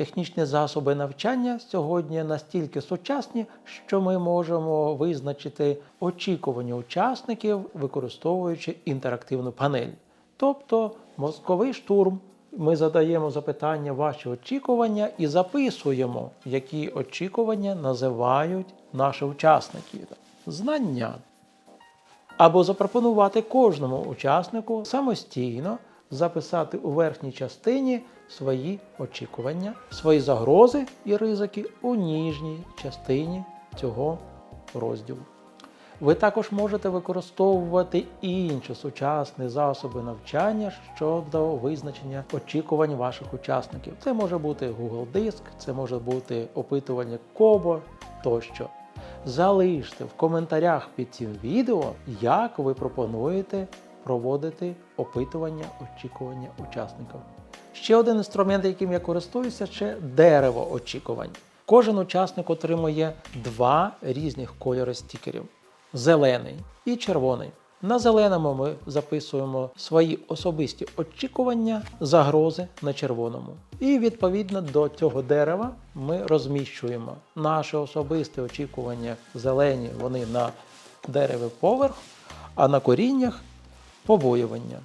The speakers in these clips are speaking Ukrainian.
Технічні засоби навчання сьогодні настільки сучасні, що ми можемо визначити очікування учасників, використовуючи інтерактивну панель. Тобто мозковий штурм. Ми задаємо запитання ваші очікування і записуємо, які очікування називають наші учасники. Знання або запропонувати кожному учаснику самостійно записати у верхній частині свої очікування, свої загрози і ризики у ніжній частині цього розділу. Ви також можете використовувати інші сучасні засоби навчання щодо визначення очікувань ваших учасників. Це може бути Google Диск, це може бути опитування Кобо тощо. Залиште в коментарях під цим відео, як ви пропонуєте проводити опитування очікування учасників. Ще один інструмент, яким я користуюся, це дерево очікувань. Кожен учасник отримує два різних кольори стікерів: зелений і червоний. На зеленому ми записуємо свої особисті очікування, загрози на червоному. І відповідно до цього дерева ми розміщуємо наші особисті очікування зелені, вони на дереві поверх, а на коріннях побоювання.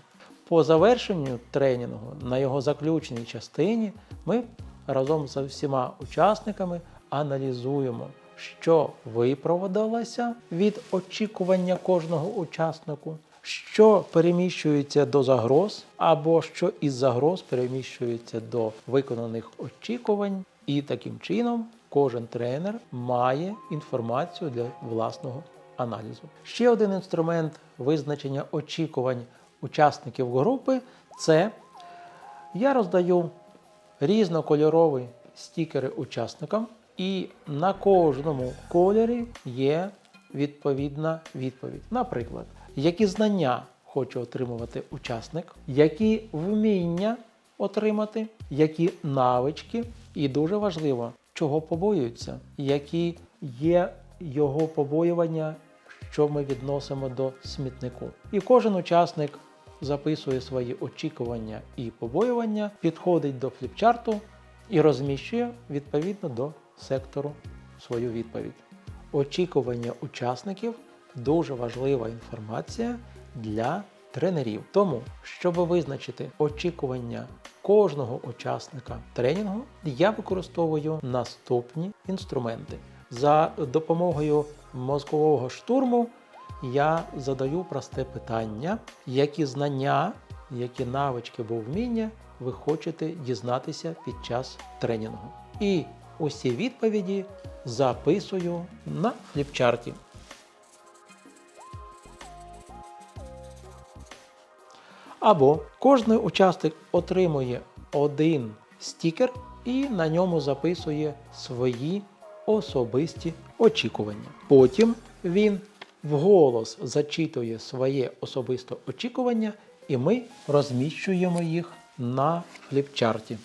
По завершенню тренінгу на його заключній частині ми разом з всіма учасниками аналізуємо, що випроводилося від очікування кожного учаснику, що переміщується до загроз, або що із загроз переміщується до виконаних очікувань, і таким чином кожен тренер має інформацію для власного аналізу. Ще один інструмент визначення очікувань учасників групи це я роздаю різнокольорові стікери учасникам, і на кожному кольорі є відповідна відповідь. Наприклад, які знання хоче отримувати учасник, які вміння отримати, які навички, і дуже важливо, чого побоюються, які є його побоювання, що ми відносимо до смітнику. І кожен учасник записує свої очікування і побоювання, підходить до фліпчарту і розміщує відповідно до сектору свою відповідь. Очікування учасників дуже важлива інформація для тренерів. Тому, щоб визначити очікування кожного учасника тренінгу, я використовую наступні інструменти. За допомогою мозкового штурму я задаю просте питання, які знання, які навички або вміння ви хочете дізнатися під час тренінгу. І усі відповіді записую на фліпчарті. Або кожний учасник отримує один стікер і на ньому записує свої особисті очікування. Потім він вголос зачитує своє особисте очікування, і ми розміщуємо їх на фліпчарті.